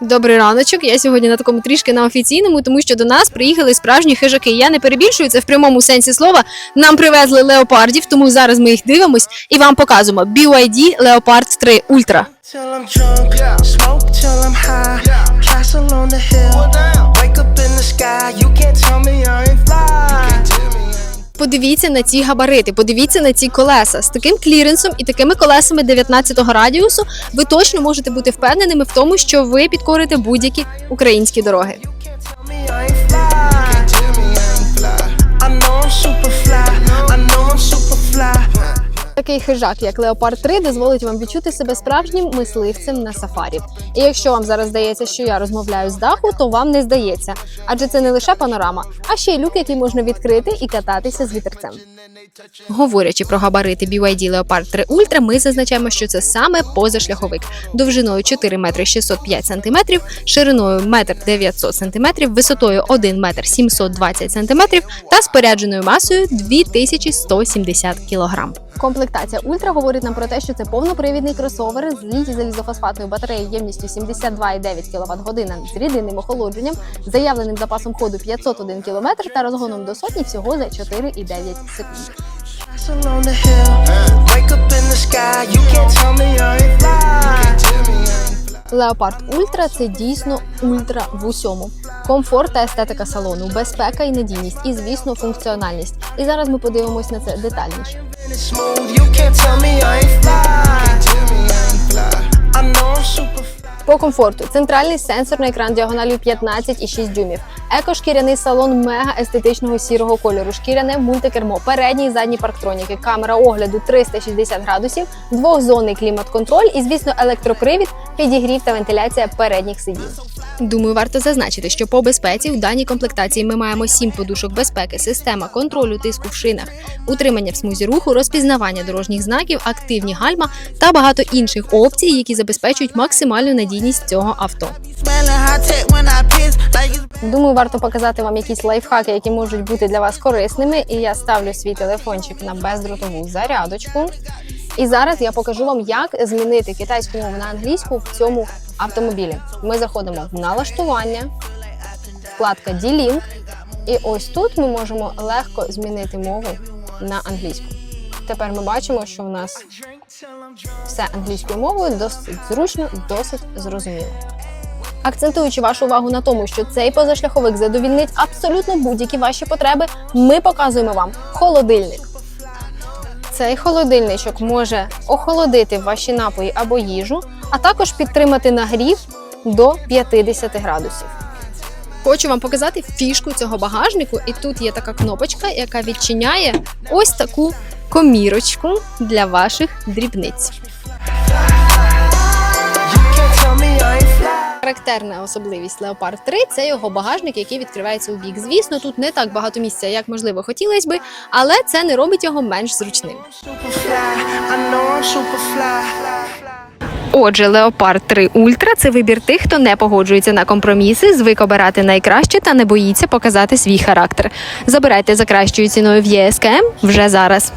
Добрий раночок. Я сьогодні на такому трішки на офіційному, тому що до нас приїхали справжні хижаки. Я не перебільшую це в прямому сенсі слова. Нам привезли леопардів, тому зараз ми їх дивимось і вам показуємо. BYD Leopard 3 Ultra. Castle on the hill, wake up in the sky. You can't tell me I ain't fly. Подивіться на ці габарити, подивіться на ці колеса. З таким кліренсом і такими колесами 19-го радіусу ви точно можете бути впевненими в тому, що ви підкорите будь-які українські дороги. Такий хижак, як Леопард 3, дозволить вам відчути себе справжнім мисливцем на сафарі. І якщо вам зараз здається, що я розмовляю з даху, то вам не здається, адже це не лише панорама, а ще й люк, який можна відкрити і кататися з вітерцем. Говорячи про габарити BYD Leopard 3 Ultra, ми зазначаємо, що це саме позашляховик довжиною 4 метри 605 сантиметрів, шириною 1 900 сантиметрів, висотою 1 метр 720 сантиметрів та спорядженою масою 2170 кілограм. Комплектація Ультра говорить нам про те, що це повнопривідний кросовер з літій залізофосфатною батареєю ємністю 72,9 кВт година з рідинним охолодженням, заявленим запасом ходу 501 км та розгоном до сотні всього за 4,9 секунд. Леопард Ультра це дійсно ультра в усьому. Комфорт та естетика салону, безпека і надійність, і звісно, функціональність. І зараз ми подивимось на це детальніше. По комфорту. Центральний сенсорний екран діагоналю 15,6 дюймів, екошкіряний салон мега естетичного сірого кольору, шкіряне мультикермо, передні і задні парктроніки, камера огляду 360 градусів, двохзонний клімат-контроль. І, звісно, електропривід, підігрів та вентиляція передніх сидінь. Думаю, варто зазначити, що по безпеці у даній комплектації ми маємо 7 подушок безпеки, система контролю тиску в шинах, утримання в смузі руху, розпізнавання дорожніх знаків, активні гальма та багато інших опцій, які забезпечують максимальну надійність цього авто. Думаю, варто показати вам якісь лайфхаки, які можуть бути для вас корисними. І я ставлю свій телефончик на бездротову зарядочку. І зараз я покажу вам, як змінити китайську мову на англійську в цьому автомобілі. Ми заходимо в налаштування, вкладка D-Link, і ось тут ми можемо легко змінити мову на англійську. Тепер ми бачимо, що в нас все англійською мовою досить зручно, досить зрозуміло. Акцентуючи вашу увагу на тому, що цей позашляховик задовільнить абсолютно будь-які ваші потреби, ми показуємо вам холодильник. Цей холодильничок може охолодити ваші напої або їжу, а також підтримати нагрів до 50 градусів. Хочу вам показати фішку цього багажнику, і тут є така кнопочка, яка відчиняє ось таку комірочку для ваших дрібниць. Характерна особливість Leopard 3 – це його багажник, який відкривається у бік. Звісно, тут не так багато місця, як можливо хотілося би, але це не робить його менш зручним. Отже, Леопард 3 Ультра – це вибір тих, хто не погоджується на компроміси, звик обирати найкраще та не боїться показати свій характер. Забирайте за кращою ціною в ЄСКМ вже зараз.